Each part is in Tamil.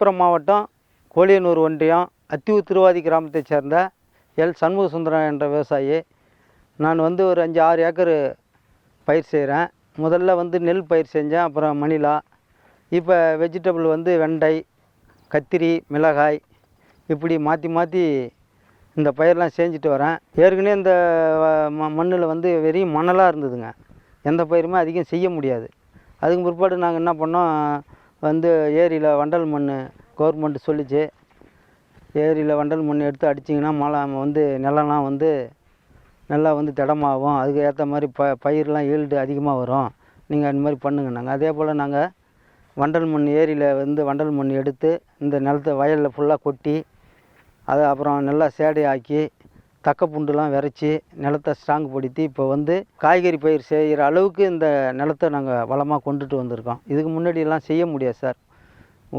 விழுப்புரம் மாவட்டம் கோழியனூர் ஒன்றியம் அத்தியூர் திருவாதி கிராமத்தைச் சேர்ந்த எல். சண்முக சுந்தரம் என்ற விவசாயி. நான் வந்து ஒரு அஞ்சு ஆறு ஏக்கர் பயிர் செய்கிறேன் முதல்ல வந்து நெல் பயிர் செஞ்சேன் அப்புறம் மணிலா. இப்போ வெஜிடபிள் வந்து வெண்டை கத்திரி மிளகாய் இப்படி மாற்றி மாற்றி இந்த பயிரெலாம் செஞ்சுட்டு வரேன். ஏற்கனவே இந்த மண்ணில் வந்து வெறும் மணலாக இருந்ததுங்க. எந்த பயிருமே அதிகம் செய்ய முடியாது. அதுக்கு பிற்பாடு நாங்கள் என்ன பண்ணோம் வந்து ஏரியில் வண்டல் மண் கவர்மெண்ட் சொல்லிச்சு. ஏரியில் வண்டல் மண் எடுத்து அடிச்சிங்கன்னா மழை வந்து நிலம்லாம் வந்து நல்லா வந்து திடமாகும். அதுக்கு ஏற்ற மாதிரி ப பயிரெலாம் ஈல்டு அதிகமாக வரும். நீங்கள் அந்த மாதிரி பண்ணுங்கன்னாங்க அதே போல் நாங்கள் வண்டல் மண் ஏரியில் வந்து வண்டல் மண் எடுத்து இந்த நிலத்த வயலில் ஃபுல்லாக கொட்டி அதை அப்புறம் நல்லா சேடை ஆக்கி தக்க புண்டுலாம் விரைச்சி நிலத்தை ஸ்ட்ராங் படுத்தி இப்போ வந்து காய்கறி பயிர் செய்கிற அளவுக்கு இந்த நிலத்தை நாங்கள் வளமாக கொண்டுட்டு வந்திருக்கோம். இதுக்கு முன்னாடியெல்லாம் செய்ய முடியாது சார்.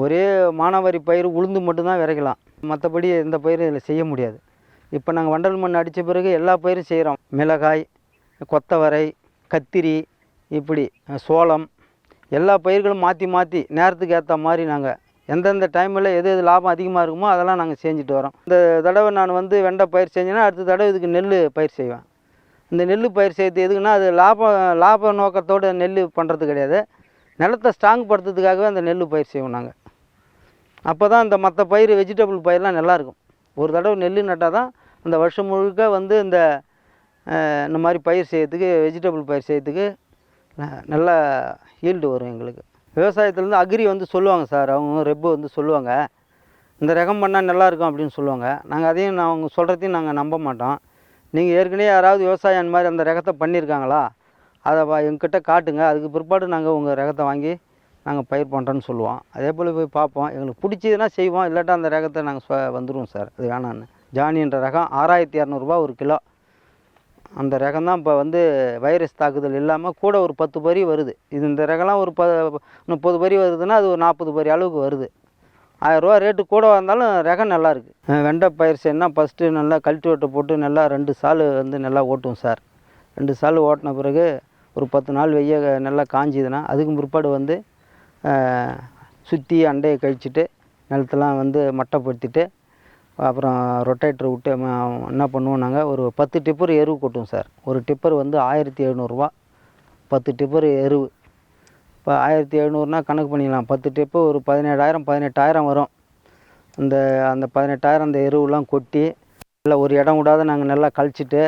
ஒரே மானாவாரி பயிர் உளுந்து மட்டும்தான் விதைக்கலாம் மற்றபடி எந்த பயிரும் இதில் செய்ய முடியாது. இப்போ நாங்கள் வண்டல் மண் அடித்த பிறகு எல்லா பயிரும் செய்கிறோம் மிளகாய் கொத்தவரை கத்திரி இப்படி சோளம் எல்லா பயிர்களும் மாற்றி மாற்றி நேரத்துக்கு ஏற்ற மாதிரி நாங்கள் எந்தெந்த டைமில் எது எது லாபம் அதிகமாக இருக்குமோ அதெல்லாம் நாங்கள் செஞ்சுட்டு வரோம். இந்த தடவை நான் வந்து வெண்டை பயிர் செஞ்சேன்னா அடுத்த தடவை இதுக்கு நெல் பயிர் செய்வேன். இந்த நெல் பயிர் செய்யறது எதுக்குன்னா அது லாபம் லாப நோக்கத்தோடு நெல் பண்ணுறது கிடையாது. நிலத்தை ஸ்ட்ராங் படுத்துறதுக்காகவே அந்த நெல் பயிர் செய்வோம் நாங்கள் அப்போ தான் இந்த மற்ற பயிர் வெஜிடபிள் பயிரெலாம் நல்லாயிருக்கும் ஒரு தடவை நெல் நட்டால் தான் அந்த வருஷம் முழுக்க வந்து இந்த இந்த மாதிரி பயிர் செய்யறதுக்கு வெஜிடபிள் பயிர் செய்யறதுக்கு நல்லா ஈல்டு வரும் எங்களுக்கு. விவசாயத்துலேருந்து அக்ரி வந்து சொல்லுவாங்க சார். அவங்க ரெப்பு வந்து சொல்லுவாங்க. இந்த ரகம் பண்ணால் நல்லாயிருக்கும் அப்படின்னு சொல்லுவாங்க. நாங்கள் அதையும் நான் அவங்க சொல்கிறதையும் நாங்கள் நம்ப மாட்டோம். நீங்கள் ஏற்கனவே யாராவது விவசாயம் அந்த மாதிரி அந்த ரகத்தை பண்ணியிருக்காங்களா? அதை வா எங்கிட்ட காட்டுங்க. அதுக்கு பிற்பாடு நாங்கள் உங்கள் ரகத்தை வாங்கி நாங்கள் பயிர் பண்ணுறோன்னு சொல்லுவோம். அதே போல் போய் பார்ப்போம். எங்களுக்கு பிடிச்சதுன்னா செய்வோம். இல்லாட்டா அந்த ரகத்தை நாங்கள் வந்துடுவோம் சார். அது வேணான்னு. ஜானின்ற ரகம் ஆறாயிரத்தி இரநூறுபா ஒரு கிலோ. அந்த ரகம் தான் இப்போ வந்து வைரஸ் தாக்குதல் இல்லாமல் கூட ஒரு பத்து பறி வருது. இது இந்த ரகம்லாம் ஒரு ப முப்பது பரி வருதுன்னா அது ஒரு நாற்பது பறி அளவுக்கு வருது. ஆயிரரூவா ரேட்டு கூட வந்தாலும் ரகம் நல்லாயிருக்கு வெண்டை பயிர் செய்யணும்னா ஃபஸ்ட்டு நல்லா கல்டிவேட்டை போட்டு நல்லா ரெண்டு சால் வந்து நல்லா ஓட்டுவோம் சார். ரெண்டு சால் ஓட்டின பிறகு ஒரு பத்து நாள் வெய்ய நல்லா காஞ்சிதுன்னா அதுக்கு பிற்பாடு வந்து சுற்றி அண்டையை கழிச்சிட்டு நிலத்தெல்லாம் வந்து மட்டைப்படுத்திட்டு அப்புறம் ரொட்டேட்டர் விட்டு என்ன பண்ணுவோம் நாங்கள் ஒரு பத்து டிப்பர் எருவு கொட்டுவோம் சார். ஒரு டிப்பர் வந்து ஆயிரத்தி எழுநூறுபா பத்து டிப்பர் எருவு. இப்போ ஆயிரத்தி எழுநூறுனா கணக்கு பண்ணிக்கலாம். பத்து டிப்பு ஒரு பதினேழாயிரம் பதினெட்டாயிரம் வரும். அந்த அந்த பதினெட்டாயிரம் அந்த எருவுலாம் கொட்டி இல்லை ஒரு இடம் விடாத நாங்கள் நல்லா கழிச்சிட்டு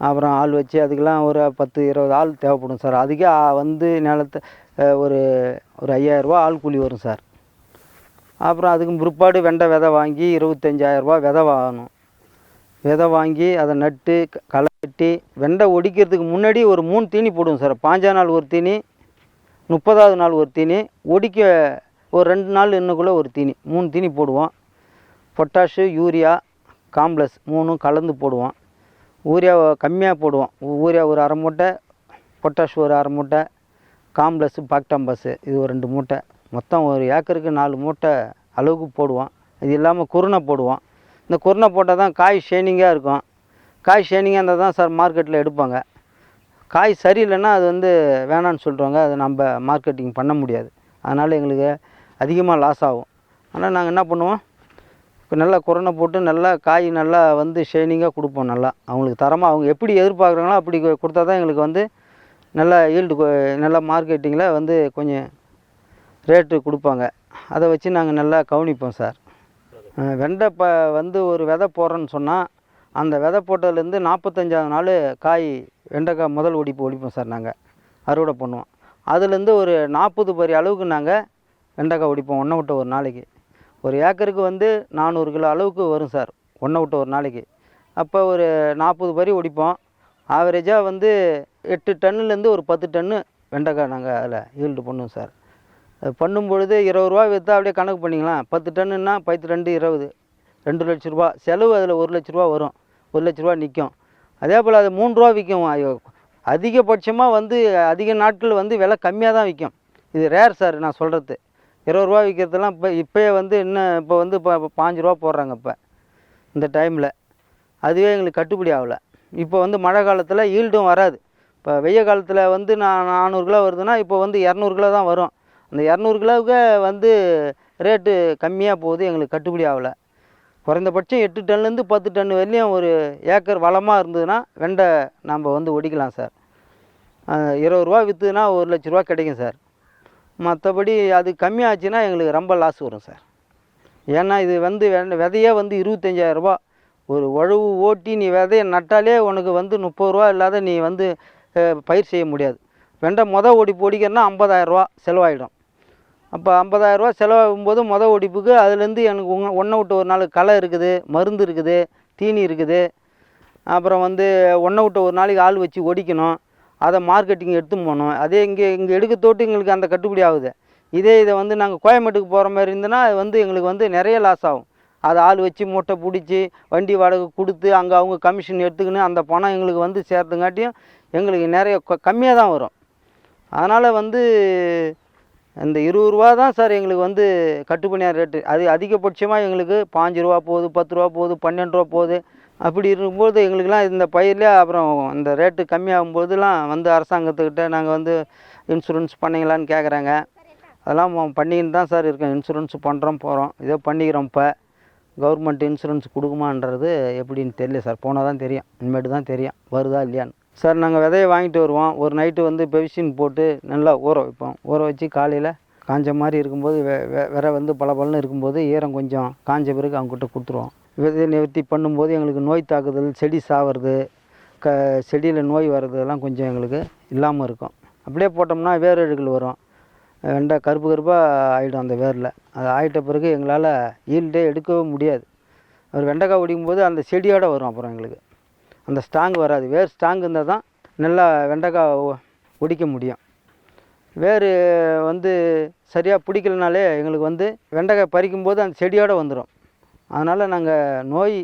அப்புறம் ஆள் வச்சு அதுக்கெலாம் ஒரு பத்து இருபது ஆள் தேவைப்படும் சார். அதுக்கே வந்து நிலத்தை ஒரு ஒரு ஐயாயிரரூபா ஆள் கூலி வரும் சார். அப்புறம் அதுக்கு பிற்பாடு வெண்டை விதை வாங்கி இருபத்தஞ்சாயிரரூபா விதை வாங்கணும். விதை வாங்கி அதை நட்டு க- களை வெட்டி வெண்டை ஒடிக்கிறதுக்கு முன்னாடி ஒரு மூணு தீனி போடுவோம் சார். பாஞ்சா நாள் ஒரு தீனி முப்பதாவது நாள் ஒரு தீனி ஒடிக்க ஒரு ரெண்டு நாள் இன்னுக்குள்ளே ஒரு தீனி மூணு தீனி போடுவோம். பொட்டாஷு யூரியா காம்ப்ளஸ் மூணும் கலந்து போடுவோம். யூரியா கம்மியாக போடுவோம். யூரியா ஒரு அரை மூட்டை பொட்டாஷ் ஒரு அரை மூட்டை காம்ப்ளஸ்ஸு பாக்டாம்பஸ்ஸு இது ஒரு ரெண்டு மூட்டை. மொத்தம் ஒரு ஏக்கருக்கு நாலு மூட்டை அளவுக்கு போடுவோம். இது இல்லாமல் குருணை போடுவோம். இந்த குருணை போட்டால் தான் காய் ஷேனிங்காக இருக்கும். காய் ஷேனிங்காக இருந்தால் தான் சார் மார்க்கெட்டில் எடுப்பாங்க. காய் சரியில்லைன்னா அது வந்து வேணான்னு சொல்லிடுவாங்க அது நம்ம மார்க்கெட்டிங் பண்ண முடியாது. அதனால் எங்களுக்கு அதிகமாக லாஸ் ஆகும். ஆனால் நாங்கள் என்ன பண்ணுவோம்? இப்போ நல்லா குரணை போட்டு நல்லா காய் நல்லா வந்து ஷைனிங்காக கொடுப்போம் நல்லா. அவங்களுக்கு தரமாக அவங்க எப்படி எதிர்பார்க்குறாங்களோ அப்படி கொடுத்தா தான் எங்களுக்கு வந்து நல்லா ஈல்டு நல்லா மார்க்கெட்டிங்கில் வந்து கொஞ்சம் ரேட்டு கொடுப்பாங்க. அதை வச்சு நாங்கள் நல்லா கவனிப்போம் சார். வெண்டை ப வந்து ஒரு விதை போடுறோன்னு சொன்னால் அந்த விதை போட்டதுலேருந்து நாற்பத்தஞ்சாவது நாள் காய் வெண்டைக்காய் முதல் ஒடிப்பு ஒடிப்போம் சார் நாங்கள் அறுவடை பண்ணுவோம். அதுலேருந்து ஒரு நாற்பது பரி அளவுக்கு நாங்கள் வெண்டைக்காய் ஒடிப்போம் ஒன்றை விட்ட ஒரு நாளைக்கு. ஒரு ஏக்கருக்கு வந்து நானூறு கிலோ அளவுக்கு வரும் சார் ஒன்றை விட்ட ஒரு நாளைக்கு. அப்போ ஒரு நாற்பது பரி ஒடிப்போம். ஆவரேஜாக வந்து எட்டு டன்னுலேருந்து ஒரு பத்து டன்னு வெண்டைக்காய் நாங்கள் அதில் ஈல்டு பண்ணுவோம் சார். அது பண்ணும் பொழுது இருபது ரூபா விற்றா அப்படியே கணக்கு பண்ணிக்கலாம். பத்து டன்னுன்னா பத்து ரெண்டு இருபது. ரெண்டு லட்ச ரூபா. செலவு அதில் ஒரு லட்ச ரூபா வரும். ஒரு லட்ச ரூபா நிற்கும் அதே போல் அது மூணு ரூபா விற்கும் அதிகபட்சமாக வந்து அதிக நாட்கள் வந்து விலை கம்மியாக தான் விற்கும் இது ரேர் சார் நான் சொல்கிறது இருபது ரூபா விற்கிறதுலாம் இப்போ இப்போயே வந்து இன்னும் இப்போ வந்து இப்போ இப்போ பாஞ்சு ரூபா போடுறாங்க இப்போ. இந்த டைமில் அதுவே எங்களுக்கு கட்டுப்படி ஆகலை. இப்போ வந்து மழை காலத்தில் ஈல்டும் வராது. இப்போ வெய்ய காலத்தில் வந்து நான் நானூறு கிலோ வருதுன்னா இப்போ வந்து இரநூறு கிலோ தான் வரும். அந்த இரநூறு கிலோவுக்கு வந்து ரேட்டு கம்மியாக போகுது எங்களுக்கு கட்டுப்படி ஆகலை. குறைந்தபட்சம் எட்டு டன்லேருந்து பத்து டன் வரையிலையும் ஒரு ஏக்கர் வளமாக இருந்ததுன்னா வெண்டை நம்ம வந்து ஒடிக்கலாம் சார். இருபது ரூபா விற்றுதுன்னா ஒரு லட்ச ரூபா கிடைக்கும் சார். மற்றபடி அது கம்மியாச்சுன்னா எங்களுக்கு ரொம்ப லாஸ் வரும் சார். ஏன்னா இது வந்து விதையே வந்து இருபத்தஞ்சாயிரரூபா ஒரு உழவு ஓட்டி நீ விதைய நட்டாலே உனக்கு வந்து முப்பது ரூபா இல்லாத நீ வந்து பயிர் செய்ய முடியாது. வெண்டை மொதல் ஓடி ஒடிக்கிறனா ஐம்பதாயிரரூபா செலவாயிடும். அப்போ ஐம்பதாயிரரூவா செலவாகும்போது மொதல் ஒடிப்புக்கு அதுலேருந்து எனக்கு ஒன்று ஒன்றை விட்டு ஒரு நாள் களை இருக்குது மருந்து இருக்குது தீனி இருக்குது. அப்புறம் வந்து ஒன்றை விட்டு ஒரு நாளைக்கு ஆள் வச்சு ஒடிக்கணும். அதை மார்க்கெட்டிங் எடுத்து போகணும். அதே இங்கே இங்கே எடுக்க தோட்டு எங்களுக்கு அந்த கட்டுப்படி ஆகுது. இதே இதை வந்து நாங்கள் கோயம்பேட்டுக்கு போகிற மாதிரி இருந்ததுன்னா அது வந்து எங்களுக்கு வந்து நிறைய லாஸ் ஆகும். அது ஆள் வச்சு மூட்டை பிடிச்சி வண்டி வாடகை கொடுத்து அங்கே அவங்க கமிஷன் எடுத்துக்கின்னு அந்த பணம் எங்களுக்கு வந்து சேர்த்துங்காட்டியும் எங்களுக்கு நிறைய கம்மியாக தான் வரும். அதனால் வந்து இந்த இருபது ரூபா தான் சார் எங்களுக்கு வந்து கட்டுப்பணியார் ரேட்டு. அது அதிகபட்சமாக எங்களுக்கு பாஞ்சு ரூபா போகுது பத்து ரூபா போகுது பன்னெண்டு ரூபா போகுது. அப்படி இருக்கும்போது எங்களுக்கெல்லாம் இந்த பயிர்லேயே அப்புறம் இந்த ரேட்டு கம்மியாகும் போதெல்லாம் வந்து அரசாங்கத்துக்கிட்ட நாங்கள் வந்து இன்சூரன்ஸ் பண்ணிங்களான்னு கேட்குறாங்க அதெல்லாம் பண்ணிக்கின்னு தான் சார் இருக்கோம். இன்சூரன்ஸ் பண்ணுறோம் போகிறோம் இதோ பண்ணிக்கிறோம் இப்போ. கவர்மெண்ட் இன்சூரன்ஸ் கொடுக்குமான்றது எப்படின்னு தெரியல சார். போனால் தான் தெரியும். இனிமேட்டு தான் தெரியும். வருதா இல்லையான்னு. சார் நாங்கள் விதையை வாங்கிட்டு வருவோம். ஒரு நைட்டு வந்து பெவிசின் போட்டு நல்லா ஊற வைப்போம். ஊற வச்சு காலையில் காஞ்ச மாதிரி இருக்கும்போது வெ வெ- விரை வந்து பளபளன்னு இருக்கும்போது ஈரம் கொஞ்சம் காஞ்ச பிறகு அவங்ககிட்ட கொடுத்துருவோம். விதையை நிவர்த்தி பண்ணும்போது எங்களுக்கு நோய் தாக்குதல் செடி சாவறது க செடியில் நோய் வர்றதெல்லாம் கொஞ்சம் எங்களுக்கு இல்லாமல் இருக்கும். அப்படியே போட்டோம்னா வேரழுகள் வரும். வெண்டை கருப்பு கருப்பாக ஆகிடும் அந்த வேரில். அது ஆகிட்ட பிறகு எங்களால் ஈல்டே எடுக்கவே முடியாது. அவர் வெண்டைக்காய் ஒடிக்கும்போது அந்த செடியோட வரும் அப்புறம் எங்களுக்கு. அந்த ஸ்ட்ராங் வராது. வேர் ஸ்ட்ராங் இருந்தால் தான் நல்லா வெண்டைக்காய் ஒ- ஒடிக்க முடியும். வேர் வந்து சரியாக பிடிக்கலனாலே எங்களுக்கு வந்து வெண்டைக்காய் பறிக்கும்போது அந்த செடியோட வந்துடும் அதனால் நாங்கள் நோய்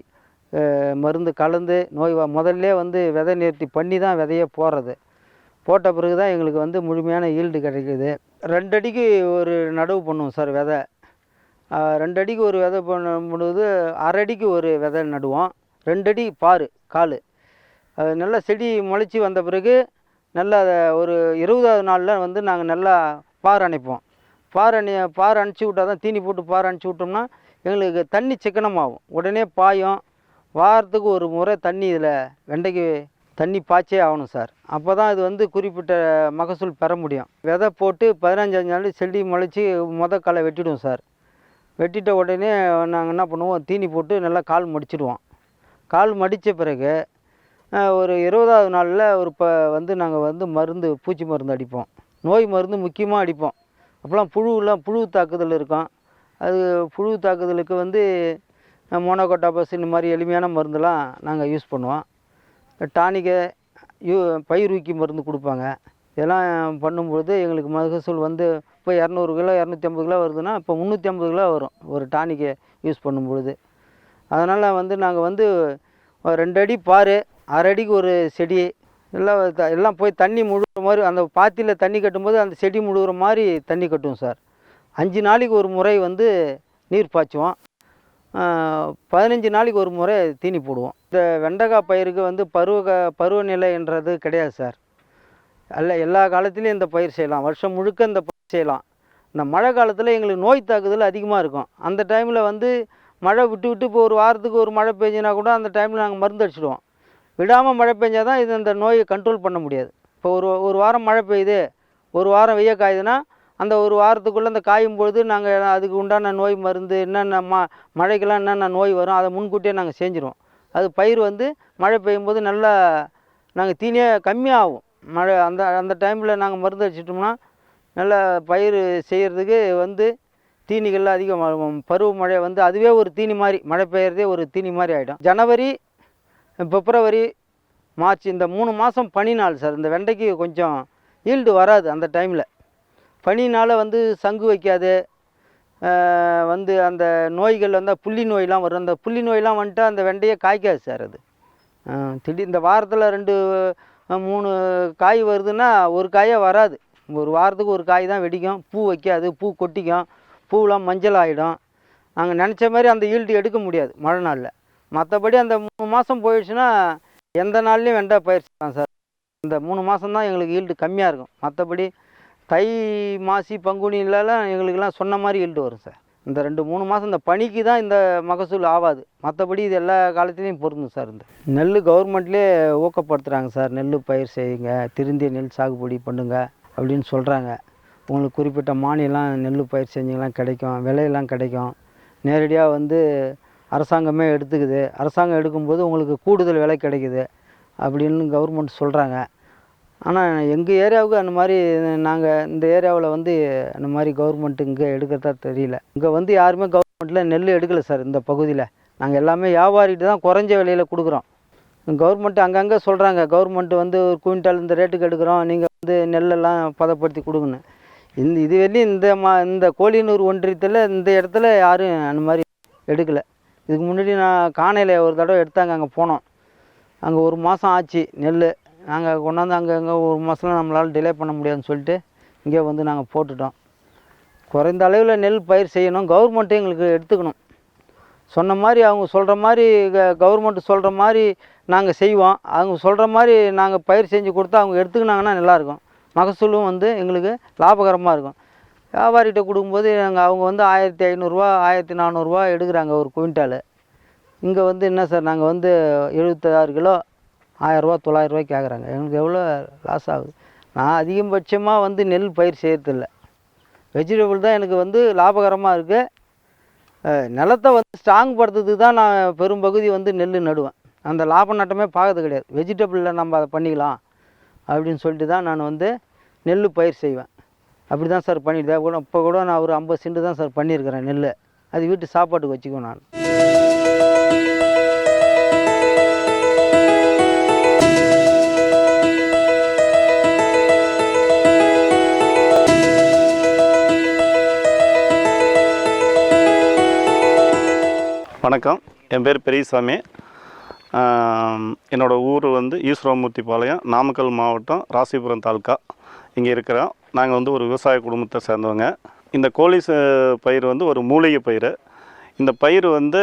மருந்து கலந்து நோய் வ- முதல்ல வந்து விதை நிறுத்தி பண்ணி தான் விதையே போடுறது. போட்ட பிறகு தான் எங்களுக்கு வந்து முழுமையான ஈல்டு கிடைக்குது. ரெண்டு அடிக்கு ஒரு நடவு பண்ணுவோம் சார் விதை. ரெண்டு அடிக்கு ஒரு விதை பண்ணும்போது அரை அடிக்கு ஒரு விதை நடுவோம். ரெண்டு அடி பாரு கால். அது நல்லா செடி முளைச்சி வந்த பிறகு நல்லா அதை ஒரு இருபதாவது நாளில் வந்து நாங்கள் நல்லா பார் அணைப்போம். பார் அணி பார் அணைச்சி விட்டா தான் தீனி போட்டு பார் அணைச்சி விட்டோம்னா எங்களுக்கு தண்ணி சிக்கனமாகும். உடனே பாயும். வாரத்துக்கு ஒரு முறை தண்ணி இதில் வெண்டைக்கு தண்ணி பாய்ச்சே ஆகணும் சார். அப்போ தான் இது வந்து குறிப்பிட்ட மகசூல் பெற முடியும். விதை போட்டு பதினஞ்சாஞ்சு நாள் செடி முளைச்சி மொத களை வெட்டிடுவோம் சார். வெட்டிட்ட உடனே நாங்கள் என்ன பண்ணுவோம்? தீனி போட்டு நல்லா கால் மடிச்சிடுவோம். கால் மடித்த பிறகு ஒரு இருபதாவது நாளில் ஒரு இப்போ வந்து நாங்கள் வந்து மருந்து பூச்சி மருந்து அடிப்போம். நோய் மருந்து முக்கியமாக அடிப்போம். அப்போலாம் புழுலாம் புழு தாக்குதல் இருக்கும். அது புழு தாக்குதலுக்கு வந்து மோனோகோட்டாபஸ் இந்த மாதிரி எளிமையான மருந்துலாம் நாங்கள் யூஸ் பண்ணுவோம். டானிக்கு யூ பயிரூக்கி மருந்து கொடுப்பாங்க. இதெல்லாம் பண்ணும்பொழுது எங்களுக்கு மகசூல் வந்து இப்போ இரநூறு கிலோ இரநூத்தி ஐம்பது கிலோ வருதுன்னா இப்போ முந்நூற்றி ஐம்பது கிலோ வரும் ஒரு டானிக்கை யூஸ் பண்ணும்பொழுது. அதனால் வந்து நாங்கள் வந்து ரெண்டு அடி பாரு அரை அடிக்கு ஒரு செடி எல்லாம் த- எல்லாம் போய் தண்ணி முழுகிற மாதிரி அந்த பாத்தியில் தண்ணி கட்டும்போது அந்த செடி முழுகிற மாதிரி தண்ணி கட்டுவோம் சார். அஞ்சு நாளைக்கு ஒரு முறை வந்து நீர் பாய்ச்சுவோம். பதினஞ்சு நாளைக்கு ஒரு முறை தீனி போடுவோம். இந்த வெண்டைக்காய் பயிருக்கு வந்து பருவ பருவநிலைன்றது கிடையாது சார். அல்ல எல்லா காலத்துலேயும் இந்த பயிர் செய்யலாம். வருஷம் முழுக்க இந்த பயிர் செய்யலாம். இந்த மழை காலத்தில் எங்களுக்கு நோய் தாக்குதல் அதிகமாக இருக்கும். அந்த டைமில் வந்து மழை விட்டு விட்டு இப்போ ஒரு வாரத்துக்கு ஒரு மழை பெஞ்சினா கூட அந்த டைமில் நாங்கள் மருந்து அடிச்சிடுவோம். விடாமல் மழை பெஞ்சால் தான் இது இந்த நோயை கண்ட்ரோல் பண்ண முடியாது. இப்போ ஒரு ஒரு வாரம் மழை பெய்யுது ஒரு வாரம் வெய்ய காயுதுன்னா அந்த ஒரு வாரத்துக்குள்ளே அந்த காயும் பொழுது நாங்கள் அதுக்கு உண்டான நோய் மருந்து என்னென்ன ம மழைக்கெல்லாம் என்னென்ன நோய் வரும் அதை முன்கூட்டியே நாங்கள் செஞ்சுருவோம். அது பயிர் வந்து மழை பெய்யும்போது நல்லா நாங்கள் தீனியே கம்மியாகும். மழை அந்த அந்த டைமில் நாங்கள் மருந்து அடிச்சிட்டோம்னா நல்லா பயிர் செய்கிறதுக்கு வந்து தீனிகள்லாம் அதிகம் பருவமழை வந்து அதுவே ஒரு தீனி மாதிரி மழை பெய்யறதே ஒரு தீனி மாதிரி ஆகிடும் ஜனவரி பிப்ரவரி மார்ச் இந்த மூணு மாதம் பனி நாள் சார். இந்த வெண்டைக்கு கொஞ்சம் ஈல்டு வராது அந்த டைமில். பனினால் வந்து சங்கு வைக்காது. வந்து அந்த நோய்கள் வந்து புள்ளி நோயெலாம் வரும். அந்த புள்ளி நோயெலாம் வந்துட்டு அந்த வெண்டையே காய்க்காது சார் அது. திடீர் இந்த வாரத்தில் ரெண்டு மூணு காய் வருதுன்னா ஒரு காயே வராது. ஒரு வாரத்துக்கு ஒரு காய் தான் வெடிக்கும். பூ வைக்காது பூ கொட்டிக்கும். பூவெலாம் மஞ்சள் ஆகிடும் நாங்கள் நினச்ச மாதிரி அந்த ஈல்டு எடுக்க முடியாது மழை நாளில் மற்றபடி அந்த மூணு மாதம் போயிடுச்சுன்னா எந்த நாள்லையும் வெண்டை பயிர் செய்யலாம் சார். இந்த மூணு மாதம் தான் எங்களுக்கு ஈல்டு கம்மியாக இருக்கும். மற்றபடி தை மாசி பங்குனிலலாம் எங்களுக்கெல்லாம் சொன்ன மாதிரி ஈல்டு வரும் சார். இந்த ரெண்டு மூணு மாதம் இந்த பனிக்கு தான் இந்த மகசூல் ஆகாது மற்றபடி இது எல்லா காலத்துலேயும் பொருந்தும் சார் இந்த. நெல் கவர்மெண்ட்லேயே ஊக்கப்படுத்துகிறாங்க சார். நெல் பயிர் செய்யுங்க திருந்திய நெல் சாகுபடி பண்ணுங்க அப்படின்னு சொல்கிறாங்க உங்களுக்கு குறிப்பிட்ட மானியெல்லாம் நெல் பயிர் செஞ்சுங்கலாம் கிடைக்கும் விலையெல்லாம் கிடைக்கும். நேரடியாக வந்து அரசாங்கமே எடுத்துக்குது. அரசாங்கம் எடுக்கும்போது உங்களுக்கு கூடுதல் விலை கிடைக்குது அப்படின்னு கவர்மெண்ட் சொல்கிறாங்க ஆனால் எங்கள் ஏரியாவுக்கு அந்த மாதிரி நாங்கள் இந்த ஏரியாவில் வந்து அந்த மாதிரி கவர்மெண்ட் இங்கே எடுக்கிறதா தெரியல. இங்கே வந்து யாருமே கவர்மெண்ட்டில் நெல் எடுக்கலை சார் இந்த பகுதியில். நாங்கள் எல்லாமே வியாபாரிகிட்ட தான் குறைஞ்ச விலையில் கொடுக்குறோம். கவர்மெண்ட் அங்கங்கே சொல்கிறாங்க கவர்மெண்ட் வந்து ஒரு குவிண்டால் இந்த ரேட்டுக்கு எடுக்கிறோம். நீங்கள் வந்து நெல்லெல்லாம் பதப்படுத்தி கொடுங்கன்னு. இந்த இது வரையும் இந்த மா இந்த கோழியனூர் ஒன்றியத்தில் இந்த இடத்துல யாரும் அந்த மாதிரி எடுக்கலை. இதுக்கு முன்னாடி நான் காணையில் ஒரு தடவை எடுத்தாங்க அங்கே போனோம். அங்கே ஒரு மாதம் ஆச்சு நெல் நாங்கள் கொண்டாந்து அங்கே அங்கே ஒரு மாதம்லாம் நம்மளால் டிலே பண்ண முடியாதுன்னு சொல்லிட்டு இங்கே வந்து நாங்கள் போட்டுட்டோம். குறைந்த அளவில் நெல் பயிர் செய்யணும். கவர்மெண்ட்டும் எங்களுக்கு எடுத்துக்கணும். சொன்ன மாதிரி அவங்க சொல்கிற மாதிரி கவர்மெண்ட் சொல்கிற மாதிரி நாங்கள் செய்வோம். அவங்க சொல்கிற மாதிரி நாங்கள் பயிர் செஞ்சு கொடுத்தா அவங்க எடுத்துக்கினாங்கன்னா நல்லாயிருக்கும் மகசூலும் வந்து எங்களுக்கு லாபகரமாக இருக்கும். வியாபாரிகிட்ட கொடுக்கும்போது நாங்கள் அவங்க வந்து ஆயிரத்தி ஐநூறுரூவா ஆயிரத்தி நானூறுரூவா எடுக்கிறாங்க ஒரு குவிண்டாலு. இங்கே வந்து என்ன சார் நாங்கள் வந்து எழுபத்தாறு கிலோ ஆயரூவா தொள்ளாயிரரூவாய்க்கு கேட்குறாங்க எங்களுக்கு எவ்வளோ லாஸ் ஆகுது? நான் அதிகபட்சமாக வந்து நெல் பயிர் செய்யறதில்ல வெஜிடபிள் தான் எனக்கு வந்து லாபகரமாக இருக்குது நிலத்தை வந்து ஸ்ட்ராங் படுத்துறதுக்கு தான் நான் பெரும்பகுதி வந்து நெல் நடுவேன். அந்த லாப நட்டமே பார்க்கறது கிடையாது. வெஜிடபிளில் நம்ம அதை பண்ணிக்கலாம் அப்படின்னு சொல்லிட்டு தான் நான் வந்து நெல் பயிர் செய்வேன். அப்படி தான் சார் பண்ணிட்டு கூட இப்போ கூட நான் ஒரு ஐம்பது சென்ட் தான் சார் பண்ணியிருக்கிறேன் நெல் அது வீட்டு சாப்பாட்டுக்கு வச்சுக்குவேன் நான். வணக்கம். என் பேர் பெரியசாமி. என்னோடய ஊர் வந்து ஈஸ்வரமூர்த்தி பாளையம் நாமக்கல் மாவட்டம் ராசிபுரம் தாலுக்கா. இங்கே இருக்கிறோம். நாங்கள் வந்து ஒரு விவசாய குடும்பத்தை சேர்ந்தவங்க. இந்த கோழி ச- பயிர் வந்து ஒரு மூலிகை பயிர் இந்த பயிர் வந்து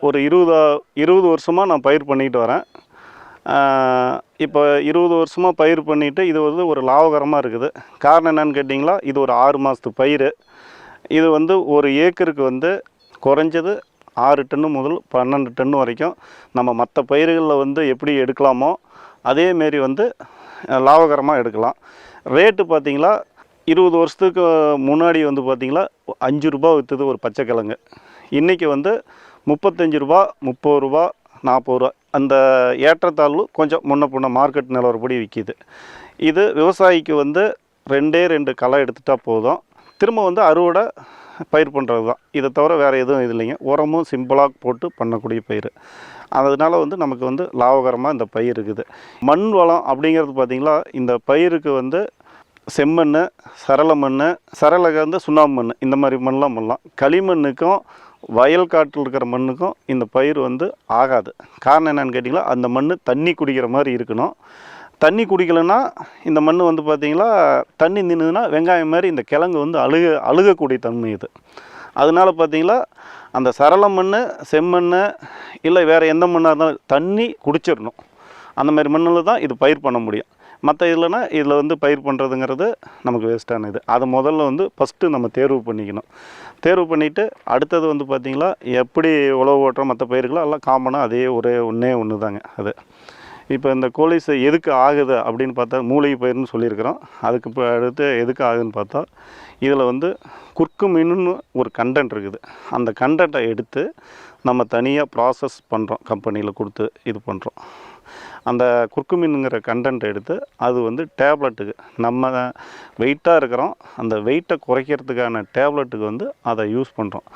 ஒரு இருபதா இருபது வருஷமாக நான் பயிர் பண்ணிக்கிட்டு வரேன். இப்போ இருபது வருஷமாக பயிர் பண்ணிவிட்டு இது வந்து ஒரு லாபகரமாக இருக்குது. காரணம் என்னன்னு கேட்டிங்களா? இது ஒரு ஆறு மாதத்து பயிர் இது வந்து ஒரு ஏக்கருக்கு வந்து குறைஞ்சது ஆறு டன்னு முதல் பன்னெண்டு டன்னு வரைக்கும் நம்ம மற்ற பயிர்களில் வந்து எப்படி எடுக்கலாமோ அதேமாரி வந்து லாபகரமாக எடுக்கலாம். ரேட்டு பார்த்திங்களா இருபது வருஷத்துக்கு முன்னாடி வந்து பார்த்திங்களா அஞ்சு ரூபா விற்றுது ஒரு பச்சைக்கிழங்கு இன்றைக்கி வந்து முப்பத்தஞ்சு ரூபா முப்பது ரூபா நாற்பது ரூபா. அந்த ஏற்றத்தாழ்வு கொஞ்சம் முன்ன பின்ன மார்க்கெட் நிலவரப்படி விற்கிது இது விவசாயிக்கு வந்து ரெண்டே ரெண்டு களை எடுத்துட்டா போதும். திரும்ப வந்து அறுவடை பயிர் பண்ணுறது தான். இதை தவிர வேறு எதுவும் இது இல்லைங்க. உரமும் சிம்பிளாக போட்டு பண்ணக்கூடிய பயிர் அதனால் வந்து நமக்கு வந்து லாபகரமாக இந்த பயிர் இருக்குது. மண் வளம் அப்படிங்கிறது பார்த்திங்களா இந்த பயிருக்கு வந்து செம்மண் சரள மண் சரள வந்து சுண்ணாம்பு மண் இந்த மாதிரி மண்ணெலாம் பண்ணலாம். களிமண்ணுக்கும் வயல் காட்டில் இருக்கிற மண்ணுக்கும் இந்த பயிர் வந்து ஆகாது. காரணம் என்னென்னு கேட்டிங்களா அந்த மண் தண்ணி குடிக்கிற மாதிரி இருக்கணும். தண்ணி குடிக்கலைன்னா இந்த மண் வந்து பார்த்திங்களா தண்ணி நின்றுதுன்னா வெங்காயம் மாதிரி இந்த கிழங்கு வந்து அழுக அழுகக்கூடிய தன்மை இது. அதனால பார்த்திங்களா அந்த சரள மண் செம்மண் இல்லை வேறு எந்த மண்ணாக இருந்தாலும் தண்ணி குடிச்சிடணும். அந்த மாதிரி மண்ணில் தான் இது பயிர் பண்ண முடியும். மற்ற இல்லைன்னா இதில் வந்து பயிர் பண்ணுறதுங்கிறது நமக்கு வேஸ்ட்டான இது. அதை முதல்ல வந்து ஃபஸ்ட்டு நம்ம தேர்வு பண்ணிக்கணும். தேர்வு பண்ணிவிட்டு அடுத்தது வந்து பார்த்திங்களா எப்படி உழவு ஓட்டுறோம் மற்ற பயிர்களோ எல்லாம் காமனாக அதே ஒரே ஒன்றே ஒன்று தாங்க அது. இப்போ இந்த கோலிஸ் எதுக்கு ஆகுது அப்படின்னு பார்த்தா மூலிகை பயிர்னு சொல்லியிருக்கிறோம். அதுக்கு இப்போ அடுத்து எதுக்கு ஆகுதுன்னு பார்த்தா இதில் வந்து குறுக்கு மீனுன்னு ஒரு கண்டென்ட் இருக்குது. அந்த கண்டென்ட்டை எடுத்து நம்ம தனியாக ப்ராசஸ் பண்ணுறோம் கம்பெனியில் கொடுத்து இது பண்ணுறோம் அந்த குறுக்கு மீனுங்கிற கண்டென்ட் எடுத்து அது வந்து டேப்லெட்டுக்கு நம்ம வெயிட்டாக இருக்கிறோம். அந்த வெயிட்டை குறைக்கிறதுக்கான டேப்லெட்டுக்கு வந்து அதை யூஸ் பண்ணுறோம்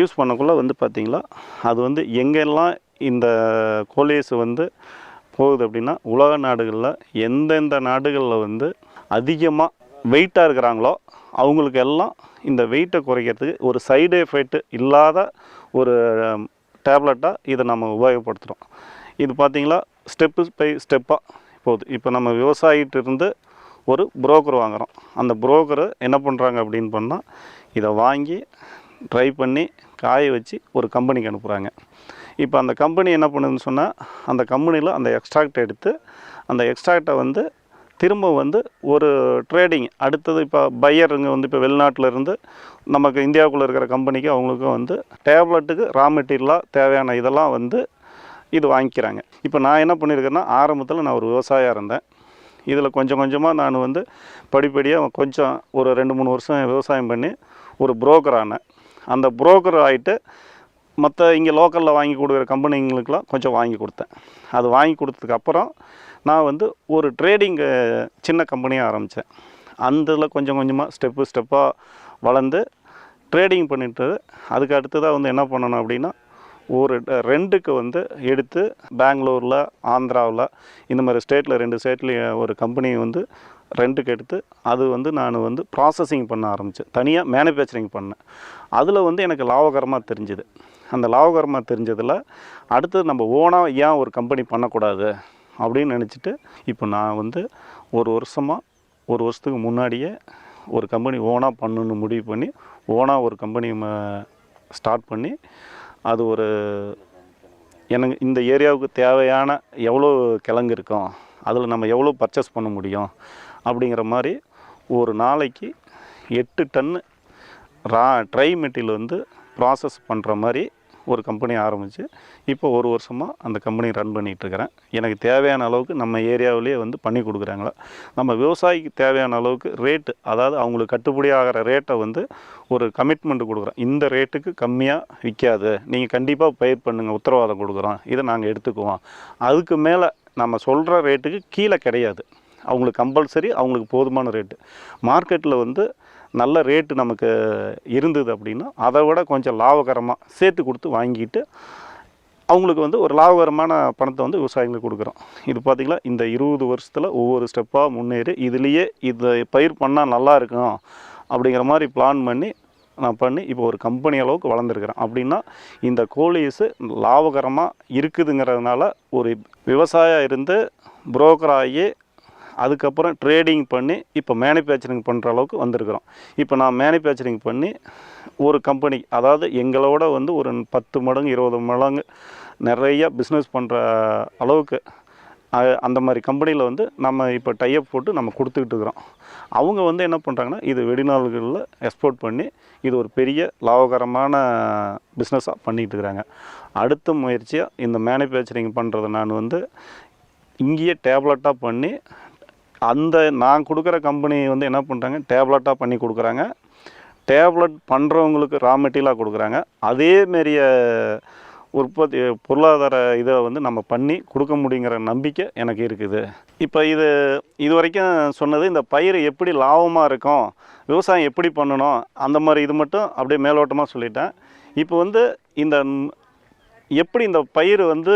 யூஸ் பண்ணக்குள்ளே வந்து பார்த்திங்களா அது வந்து எங்கெல்லாம் இந்த கோலியஸ் வந்து போகுது அப்படின்னா உலக நாடுகளில் எந்தெந்த நாடுகளில் வந்து அதிகமாக வெயிட்டாக இருக்கிறாங்களோ அவங்களுக்கு எல்லாம் இந்த வெயிட்டை குறைக்கிறதுக்கு ஒரு சைடு எஃபெக்ட் இல்லாத ஒரு டேப்லெட்டாக இதை நம்ம உபயோகப்படுத்துகிறோம் இது பார்த்திங்களா ஸ்டெப்பு பை ஸ்டெப்பாக போகுது. இப்போ நம்ம விவசாயிகிட்ட இருந்து ஒரு புரோக்கர் வாங்குகிறோம் அந்த புரோக்கர் என்ன பண்ணுறாங்க அப்படின்னு பண்ணால் இதை வாங்கி ட்ரை பண்ணி காய வச்சு ஒரு கம்பெனிக்கு அனுப்புகிறாங்க இப்போ அந்த கம்பெனி என்ன பண்ணுதுன்னு சொன்னால் அந்த கம்பெனியில் அந்த எக்ஸ்ட்ராக்ட் எடுத்து அந்த எக்ஸ்ட்ராக்டை வந்து திரும்ப வந்து ஒரு ட்ரேடிங் அடுத்தது இப்போ பையருங்க வந்து இப்போ வெளிநாட்டிலேருந்து நமக்கு இந்தியாவுக்குள்ளே இருக்கிற கம்பெனிக்கு அவங்களுக்கும் வந்து டேப்லெட்டுக்கு ரா மெட்டீரியலாக தேவையான இதெல்லாம் வந்து இது வாங்கிக்கிறாங்க. இப்போ நான் என்ன பண்ணியிருக்கேன்னா ஆரம்பத்தில் நான் ஒரு விவசாயியாக இருந்தேன். இதில் கொஞ்சம் கொஞ்சமாக நான் வந்து படிப்படியாக கொஞ்சம் ஒரு ரெண்டு மூணு வருஷம் விவசாயம் பண்ணி ஒரு புரோக்கர் ஆனேன். அந்த புரோக்கர் ஆகிட்டு மற்ற இங்கே லோக்கலில் வாங்கி கொடுக்குற கம்பெனிங்களுக்கெலாம் கொஞ்சம் வாங்கி கொடுத்தேன். அது வாங்கி கொடுத்ததுக்கப்புறம் நான் வந்து ஒரு ட்ரேடிங்கு சின்ன கம்பெனியாக ஆரம்பித்தேன் அந்ததில் கொஞ்சம் கொஞ்சமாக ஸ்டெப்பு ஸ்டெப்பாக வளர்ந்து ட்ரேடிங் பண்ணிட்டு அதுக்கு அடுத்ததாக வந்து என்ன பண்ணணும் அப்படின்னா ஒரு ரெண்டுக்கு வந்து எடுத்து பெங்களூரில் ஆந்திராவில் இந்த மாதிரி ஸ்டேட்டில் ரெண்டு ஸ்டேட்லேயும் ஒரு கம்பெனி வந்து ரெண்ட்டுக்கு எடுத்து அது வந்து நான் வந்து ப்ராசஸிங் பண்ண ஆரம்பித்தேன் தனியாக மேனுஃபேக்சரிங் பண்ணேன். அதில் வந்து எனக்கு லாபகரமாக தெரிஞ்சுது. அந்த லாபகரமாக தெரிஞ்சதில் அடுத்தது நம்ம ஓனாக ஏன் ஒரு கம்பெனி பண்ணக்கூடாது அப்படின்னு நினச்சிட்டு இப்போ நான் வந்து ஒரு வருஷமாக ஒரு வருஷத்துக்கு முன்னாடியே ஒரு கம்பெனி ஓனாக பண்ணுன்னு முடிவு பண்ணி ஓனாக ஒரு கம்பெனி ஸ்டார்ட் பண்ணி அது ஒரு எனக்கு இந்த ஏரியாவுக்கு தேவையான எவ்வளோ கிழங்கு இருக்கும் அதில் நம்ம எவ்வளோ பர்ச்சேஸ் பண்ண முடியும் அப்படிங்கிற மாதிரி ஒரு நாளைக்கு எட்டு டன்னு ரா ட்ரை மெட்டீரியல் வந்து ப்ராசஸ் பண்ணுற மாதிரி ஒரு கம்பெனி ஆரம்பித்து இப்போ ஒரு வருஷமாக அந்த கம்பெனி ரன் பண்ணிகிட்ருக்கிறேன் எனக்கு தேவையான அளவுக்கு நம்ம ஏரியாவிலேயே வந்து பண்ணி கொடுக்குறாங்களா? நம்ம விவசாயிக்கு தேவையான அளவுக்கு ரேட்டு அதாவது அவங்களுக்கு கட்டுப்படி ஆகிற ரேட்டை வந்து ஒரு கமிட்மெண்ட் கொடுக்குறோம். இந்த ரேட்டுக்கு கம்மியாக விற்காது நீங்கள் கண்டிப்பாக பயிர் பண்ணுங்கள் உத்தரவாதம் கொடுக்குறோம். இதை நாங்கள் எடுத்துக்குவோம். அதுக்கு மேலே நம்ம சொல்கிற ரேட்டுக்கு கீழே கிடையாது. அவங்களுக்கு கம்பல்சரி அவங்களுக்கு போதுமான ரேட்டு மார்க்கெட்டில் வந்து நல்ல ரேட்டு நமக்கு இருந்தது அப்படின்னா அதை விட கொஞ்சம் லாபகரமாக சேர்த்து கொடுத்து வாங்கிட்டு அவங்களுக்கு வந்து ஒரு லாபகரமான பணத்தை வந்து விவசாயிகளுக்கு கொடுக்குறோம். இது பார்த்திங்களா இந்த இருபது வருஷத்தில் ஒவ்வொரு ஸ்டெப்பாக முன்னேறி இதுலேயே இதை பயிர் பண்ணால் நல்லா இருக்கும் அப்படிங்கிற மாதிரி பிளான் பண்ணி நான் பண்ணி இப்போ ஒரு கம்பெனி அளவுக்கு வளர்ந்துருக்குறேன். அப்படின்னா இந்த கோழிஸு லாபகரமாக இருக்குதுங்கிறதுனால ஒரு விவசாயம் இருந்து புரோக்கர் ஆகி அதுக்கப்புறம் ட்ரேடிங் பண்ணி இப்போ மேனுஃபேக்சரிங் பண்ணுற அளவுக்கு வந்திருக்கிறோம். இப்போ நான் மேனுஃபேக்சரிங் பண்ணி ஒரு கம்பெனி அதாவது எங்களோட வந்து ஒரு பத்து மடங்கு இருபது மடங்கு நிறைய பிஸ்னஸ் பண்ணுற அளவுக்கு அந்த மாதிரி கம்பெனியில் வந்து நம்ம இப்போ டைப் போட்டு நம்ம கொடுத்துக்கிட்டு இருக்கிறோம். அவங்க வந்து என்ன பண்ணுறாங்கன்னா இது வெளிநாடுகளில் எக்ஸ்போர்ட் பண்ணி இது ஒரு பெரிய லாபகரமான பிஸ்னஸாக பண்ணிகிட்டு இருக்கிறாங்க. அடுத்த முயற்சியாக இந்த மேனுஃபேக்சரிங் பண்ணுறதை நான் வந்து இங்கேயே டேப்லெட்டாக பண்ணி அந்த நான் கொடுக்குற கம்பெனி வந்து என்ன பண்ணுறாங்க டேப்லெட்டாக பண்ணி கொடுக்குறாங்க. டேப்லெட் பண்ணுறவங்களுக்கு ரா மெட்டீரியலாக கொடுக்குறாங்க. அதேமாரிய உற்பத்தி பொருளாதார இதை வந்து நம்ம பண்ணி கொடுக்க முடியுங்கிற நம்பிக்கை எனக்கு இருக்குது. இப்போ இது இது வரைக்கும் சொன்னது இந்த பயிர் எப்படி லாபமாக இருக்கும் விவசாயம் எப்படி பண்ணணும் அந்த மாதிரி இது மட்டும் அப்படியே மேலோட்டமாக சொல்லிட்டேன். இப்போ வந்து இந்த எப்படி இந்த பயிர் வந்து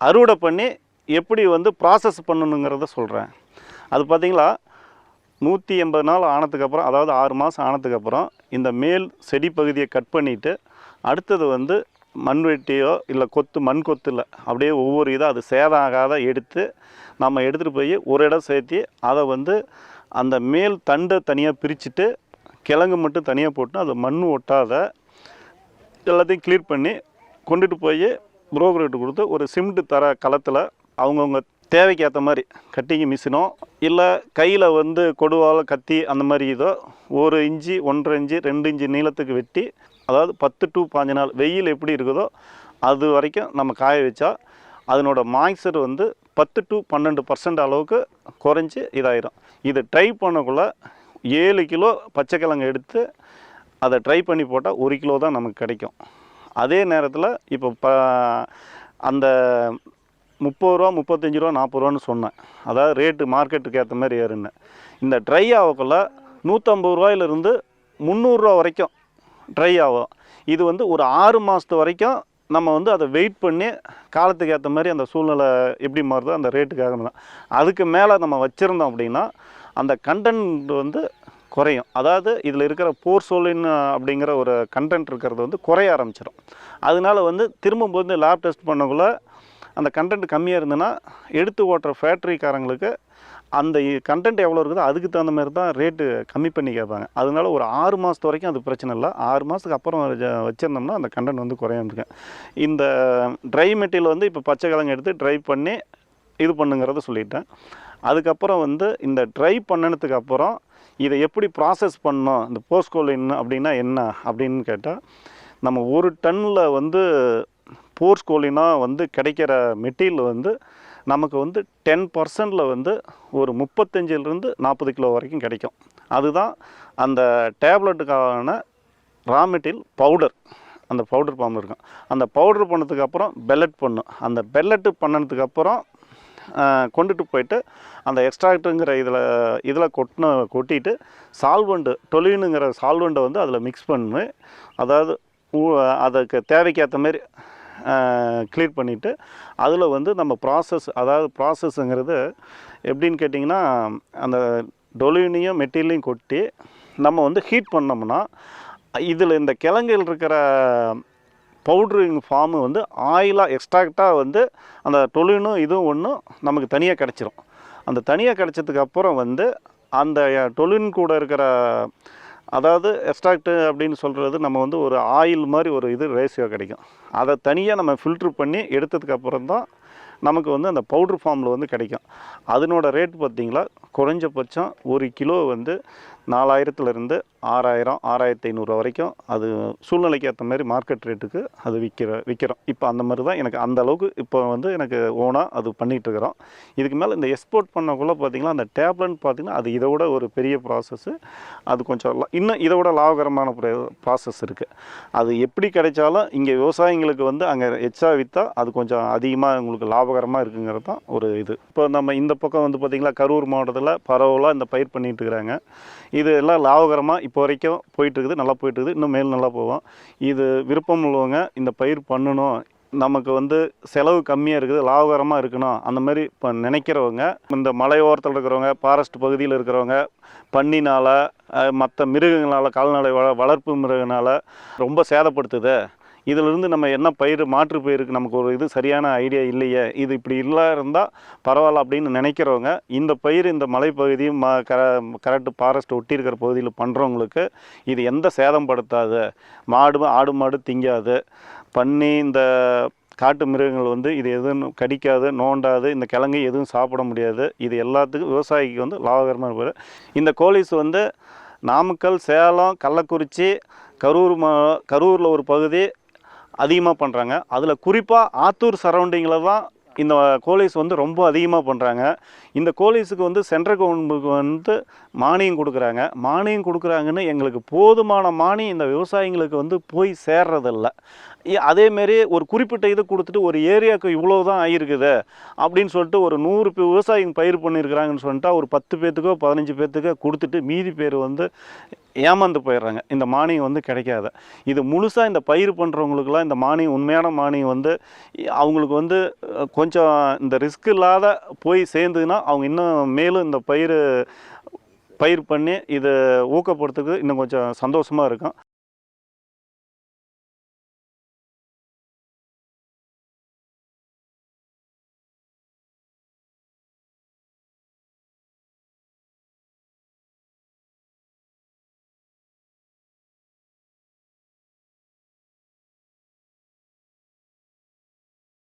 அறுவடை பண்ணி எப்படி வந்து ப்ராசஸ் பண்ணணுங்கிறத சொல்கிறேன் அது பார்த்தீங்களா? நூற்றி எண்பது நாள் ஆனதுக்கப்புறம் அதாவது ஆறு மாதம் ஆனதுக்கப்புறம் இந்த மேல் செடி பகுதியை கட் பண்ணிவிட்டு அடுத்தது வந்து மண்வெட்டியோ இல்லை கொத்து மண் கொத்தில் அப்படியே ஒவ்வொரு இதாக அது சேதம் ஆகாத எடுத்து நம்ம எடுத்துகிட்டு போய் ஒரு இடம் சேர்த்தி அதை வந்து அந்த மேல் தண்டை தனியாக பிரிச்சுட்டு கிழங்கு மட்டும் தனியாக போட்டு அது மண் ஒட்டாத எல்லாத்தையும் க்ளீர் பண்ணி கொண்டுட்டு போய் புரோக்கர்கிட்ட கொடுத்து ஒரு சிமெண்ட் தர களத்தில் அவங்கவுங்க தேவைக்கு ஏற்ற மாதிரி கட்டிங் மிஷினோ இல்லை கையில் வந்து கொடுவால் கத்தி அந்த மாதிரி இதோ ஒரு இன்ச்சு ஒன்றரை இன்ச்சு ரெண்டு இன்ச்சு நீளத்துக்கு வெட்டி அதாவது பத்து டு பாஞ்சு நாள் வெயில் எப்படி இருக்குதோ அது வரைக்கும் நம்ம காய வச்சா அதனோட மாய்ச்சர் வந்து பத்து டு பன்னெண்டு பர்சன்ட் அளவுக்கு குறைஞ்சி இதாயிரும். இதை ட்ரை பண்ணக்குள்ள ஏழு கிலோ பச்சைக்கிழங்கு எடுத்து அதை ட்ரை பண்ணி போட்டால் ஒரு கிலோ தான் நமக்கு கிடைக்கும். அதே நேரத்தில் இப்போ ப அந்த முப்பது ரூபா முப்பத்தஞ்சு ரூபா நாற்பது ரூபான்னு சொன்னேன். அதாவது ரேட்டு மார்க்கெட்டுக்கு ஏற்ற மாதிரி ஏறுன்னு. இந்த ட்ரை ஆகக்குள்ள நூற்றம்பது ரூபாயிலிருந்து முந்நூறுரூவா வரைக்கும் ட்ரை ஆகும். இது வந்து ஒரு ஆறு மாதத்து வரைக்கும் நம்ம வந்து அதை வெயிட் பண்ணி காலத்துக்கு ஏற்ற மாதிரி அந்த சூழ்நிலை எப்படி மாறுதோ அந்த ரேட்டுக்காக தான். அதுக்கு மேலே நம்ம வச்சுருந்தோம் அப்படின்னா அந்த கண்டென்ட் வந்து குறையும். அதாவது இதில் இருக்கிற போர்சோலின் அப்படிங்கிற ஒரு கண்டென்ட் இருக்கிறது வந்து குறைய ஆரம்பிச்சிடும் அதனால வந்து திரும்பும்போது வந்து லேப் டெஸ்ட் பண்ணக்குள்ள அந்த கண்டென்ட் கம்மியாக இருந்ததுன்னா எடுத்து ஓட்டுற ஃபேக்ட்ரிக்காரங்களுக்கு அந்த கண்டென்ட் எவ்வளோ இருக்குதோ அதுக்கு தகுந்த மாதிரி தான் ரேட்டு கம்மி பண்ணி கேட்பாங்க. அதனால ஒரு ஆறு மாதத்து வரைக்கும் அது பிரச்சனை இல்லை. ஆறு மாதத்துக்கு அப்புறம் வச்சுருந்தோம்னா வச்சிருந்தோம்னா அந்த கண்டென்ட் வந்து குறையாம இந்த ட்ரை மெட்டீரியல் வந்து இப்போ பச்சை கிழங்கு எடுத்து ட்ரை பண்ணி இது பண்ணுங்கிறத சொல்லிட்டேன். அதுக்கப்புறம் வந்து இந்த ட்ரை பண்ணினதுக்கு அப்புறம் இதை எப்படி ப்ராசஸ் பண்ணோம் இந்த போஸ்கோலின் அப்படின்னா என்ன? அப்படின்னு கேட்டால் நம்ம ஒரு டன்னில் வந்து போர்ஸ்கோலினா வந்து கிடைக்கிற மெட்டீரியல் வந்து நமக்கு வந்து டென் பர்சன்டில் வந்து ஒரு முப்பத்தஞ்சிலிருந்து நாற்பது கிலோ வரைக்கும் கிடைக்கும். அதுதான் அந்த டேப்லெட்டுக்கான ரா மெட்டீரியல் பவுடர் அந்த பவுடர் ஃபார்ம் இருக்கும். அந்த பவுடர் பண்ணதுக்கு அப்புறம் பெல்லட் பண்ணும் அந்த பெல்லட்டு பண்ணதுக்கு அப்புறம் கொண்டுட்டு போயிட்டு அந்த எக்ஸ்ட்ராக்ட்டுங்கிற இதில் இதில் கொட்டின கொட்டிட்டு சால்வெண்ட்டு டொலினுங்கிற சால்வெண்ட்டை வந்து அதில் மிக்ஸ் பண்ணு. அதாவது அதுக்கு தேவைக்கேற்ற மாதிரி க்ளீன் பண்ணிவிட்டு அதில் வந்து நம்ம ப்ராசஸ் அதாவது ப்ராசஸ்ஸுங்கிறது எப்படின்னு கேட்டிங்கன்னா அந்த டொலினையும் மெட்டீரியலையும் கொட்டி நம்ம வந்து ஹீட் பண்ணோம்னா இதில் இந்த கிழங்கில் இருக்கிற பவுட்ரிங் ஃபார்மு வந்து ஆயிலாக எக்ஸ்ட்ராக்டாக வந்து அந்த டொலினும் இதுவும் ஒன்றும் நமக்கு தனியாக கிடச்சிரும். அந்த தனியாக கிடச்சதுக்கு அப்புறம் வந்து அந்த டொலின் கூட இருக்கிற அதாவது எக்ஸ்ட்ராக்ட் அப்படின்னு சொல்கிறது நம்ம வந்து ஒரு ஆயில் மாதிரி ஒரு இது ரேஷியோ கிடைக்கும். அதை தனியாக நம்ம ஃபில்ட்ரு பண்ணி எடுத்ததுக்கப்புறம் தான் நமக்கு வந்து அந்த பவுட்ரு ஃபார்மில் வந்து கிடைக்கும். அதனோட ரேட் பார்த்திங்களா? குறைஞ்சபட்சம் ஒரு கிலோ வந்து நாலாயிரத்துலேருந்து ஆறாயிரம் ஆறாயிரத்தி ஐநூறுரூவா வரைக்கும் அது சூழ்நிலைக்கு ஏற்ற மாதிரி மார்க்கெட் ரேட்டுக்கு அது விற்கிற விற்கிறோம் இப்போ அந்த மாதிரி தான் எனக்கு அந்த அளவுக்கு இப்போ வந்து எனக்கு ஓனாக அது பண்ணிகிட்ருக்குறோம் இதுக்கு மேலே இந்த எக்ஸ்போர்ட் பண்ணக்குள்ளே பார்த்திங்கன்னா அந்த டேப்லெட் பார்த்திங்கன்னா அது இதை விட ஒரு பெரிய ப்ராசஸ்ஸு அது கொஞ்சம் இன்னும் இதை விட லாபகரமான ப்ராசஸ் இருக்குது அது எப்படி கிடைச்சாலும் இங்கே விவசாயிங்களுக்கு வந்து அங்கே எச்சா விற்றா அது கொஞ்சம் அதிகமாக உங்களுக்கு லாபகரமாக இருக்குங்கிறது தான் ஒரு இது. இப்போ நம்ம இந்த பக்கம் வந்து பார்த்திங்கன்னா கரூர் மாவட்டத்தில் பரவலாக இந்த பயிர் பண்ணிகிட்டு இருக்கிறாங்க. இது எல்லாம் லாபகரமாக இப்போ வரைக்கும் போயிட்டு இருக்குது நல்லா போயிட்டு இருக்குது இன்னும் மேல் நல்லா போவோம் இது விருப்பம் உள்ளவங்க இந்த பயிர் பண்ணணும். நமக்கு வந்து செலவு கம்மியாக இருக்குது லாபகரமாக இருக்கணும். அந்த மாதிரி இப்போ நினைக்கிறவங்க இந்த மலையோரத்தில் இருக்கிறவங்க ஃபாரஸ்ட் பகுதியில் இருக்கிறவங்க பண்ணினால் மற்ற மிருகங்களால் கால்நடை வள வளர்ப்பு மிருகனால் ரொம்ப சேதப்படுத்துது. இதிலிருந்து நம்ம என்ன பயிர் மாற்று பயிருக்கு நமக்கு ஒரு இது சரியான ஐடியா இல்லையே இது இப்படி இல்லை இருந்தால் பரவாயில்ல அப்படின்னு நினைக்கிறவங்க இந்த பயிர் இந்த மலைப்பகுதியும் ம கர கரெக்டு ஃபாரஸ்ட் ஒட்டி இருக்கிற பகுதியில் பண்ணுறவங்களுக்கு இது எந்த சேதம் படுத்தாது. மாடு ஆடு மாடு திங்காது. பண்ணி இந்த காட்டு மிருகங்கள் வந்து இது எதுவும் கடிக்காது நோண்டாது இந்த கிழங்கு எதுவும் சாப்பிட முடியாது. இது எல்லாத்துக்கும் விவசாயிக்கு வந்து லாபகரமாக இருப்பார் இந்த கோழிஸ் வந்து நாமக்கல் சேலம் கள்ளக்குறிச்சி கரூர் மா கரூரில் ஒரு பகுதி அதிகமாக பண்ணுறாங்க அதில் குறிப்பாக ஆத்தூர் சரௌண்டிங்கில் தான் இந்த கோழிஸ் வந்து ரொம்ப அதிகமாக பண்ணுறாங்க இந்த கோழிஸுக்கு வந்து சென்ட்ரல் கவர்மெண்ட்டுக்கு வந்து மானியம் கொடுக்குறாங்க. மானியம் கொடுக்குறாங்கன்னு எங்களுக்கு போதுமான மானியம் இந்த விவசாயிங்களுக்கு வந்து போய் சேர்றதில்ல. அதேமாரி ஒரு குறிப்பிட்ட இது கொடுத்துட்டு ஒரு ஏரியாவுக்கு இவ்வளோ தான் ஆகிருக்குது அப்படின்னு சொல்லிட்டு ஒரு நூறு விவசாயிங்க பயிர் பண்ணியிருக்கிறாங்கன்னு சொல்லிட்டா ஒரு பத்து பேர்த்துக்கோ பதினஞ்சு பேர்த்துக்கோ கொடுத்துட்டு மீதி பேர் வந்து ஏமாந்து போயிடுறாங்க. இந்த மானியம் வந்து கிடைக்காது. இது முழுசாக இந்த பயிர் பண்ணுறவங்களுக்குலாம் இந்த மானியம் உண்மையான மானியம் வந்து அவங்களுக்கு வந்து கொஞ்சம் இந்த ரிஸ்க் இல்லாத போய் சேர்ந்துன்னா அவங்க இன்னும் மேலும் இந்த பயிர் பயிர் பண்ணி இதை ஊக்கப்படுத்துறதுக்கு இன்னும் கொஞ்சம் சந்தோஷமாக இருக்கும்